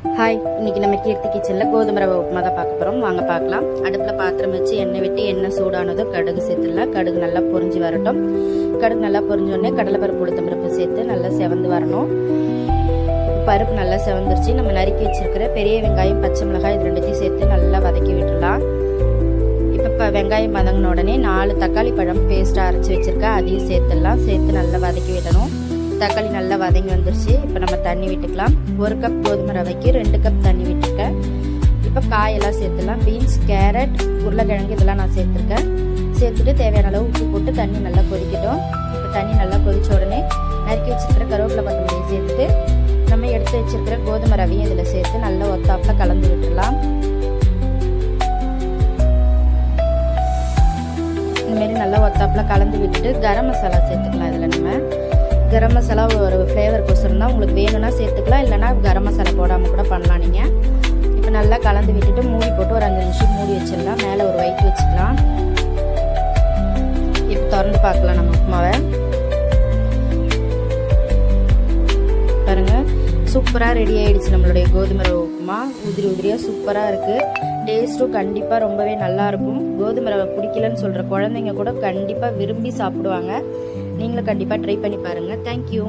Hi இன்னைக்கு நம்ம கீர்த்தி கிச்சனில் கோதுமை ரவை உப்புமா தான் பார்க்க போகிறோம் வாங்க பார்க்கலாம். அடுப்பில் பாத்திரம் வச்சு எண்ணெய் விட்டு எண்ணெய் சூடானதும் கடுகு சேர்த்துடலாம். கடுகு நல்லா பொரிஞ்சு வரட்டும். கடுகு நல்லா பொறிஞ்சோடனே கடலை கடலைப்பருப்பு உளுத்த பருப்பு சேர்த்து நல்லா செவந்து வரணும். பருப்பு நல்லா செவந்துருச்சு. நம்ம நறுக்கி வச்சிருக்கிற பெரிய வெங்காயம் பச்சை மிளகாய் இது ரெண்டுத்தையும் சேர்த்து நல்லா வதக்கி விட்டுடலாம். இப்போ இப்போ வெங்காயம் வதங்கின உடனே நாலு தக்காளி பழம் பேஸ்ட்டாக அரைச்சி வச்சுருக்கேன். அதையும் சேர்த்துடலாம். சேர்த்து நல்லா வதக்கி விடணும். தக்காளி நல்லா வதங்கி வந்துருச்சு. இப்போ நம்ம தண்ணி விட்டுக்கலாம். ஒரு கப் கோதுமை ரவைக்கு ரெண்டு கப் தண்ணி விட்டுருக்கேன். இப்போ காயெல்லாம் சேர்த்துலாம் பீன்ஸ் கேரட் உருளைக்கிழங்கு இதெல்லாம் நான் சேர்த்துருக்கேன். சேர்த்துட்டு தேவையான அளவு உப்பு போட்டு தண்ணி நல்லா கொதிக்கட்டும். இப்போ தண்ணி நல்லா கொதிச்ச உடனே நறுக்கி வச்சுருக்கிற கருவேப்பிலை கொத்தமல்லியை சேர்த்துட்டு நம்ம எடுத்து வச்சிருக்கிற கோதுமை ரவையும் இதில் சேர்த்து நல்லா ஒத்தாப்பில் கலந்து விட்டுடலாம். இந்தமாரி நல்லா ஒத்தாப்பில் கலந்து விட்டுட்டு கரம் மசாலா சேர்த்துக்கலாம் இதில் நம்ம. கரம் மசாலா ஒரு ஃப்ளேவர் கொசரம் தான் உங்களுக்கு வேணும்னா சேர்த்துக்கலாம். இல்லைனா கரம் மசாலா போடாமல் கூட பண்ணலாம் நீங்கள் இப்போ நல்லா கலந்து விட்டுட்டு மூடி போட்டு ஒரு அஞ்சு நிமிஷம் மூடி வச்சிடலாம். மேலே ஒரு ஒயிட் வச்சுக்கலாம். இப்போ திறந்து பார்க்கலாம் நம்ம உப்புமாவை. பாருங்கள் சூப்பராக ரெடி ஆகிடுச்சு நம்மளுடைய கோதுமை ரவை உப்புமா. உதிரி உதிரியாக சூப்பராக இருக்குது டேஸ்ட்டும் கண்டிப்பாக ரொம்பவே நல்லாயிருக்கும் கோதுமை ரவை பிடிக்கலன்னு சொல்கிற குழந்தைங்க கூட கண்டிப்பாக விரும்பி சாப்பிடுவாங்க. நீங்களும் கண்டிப்பாக ட்ரை பண்ணி பாருங்கள் தேங்க்யூ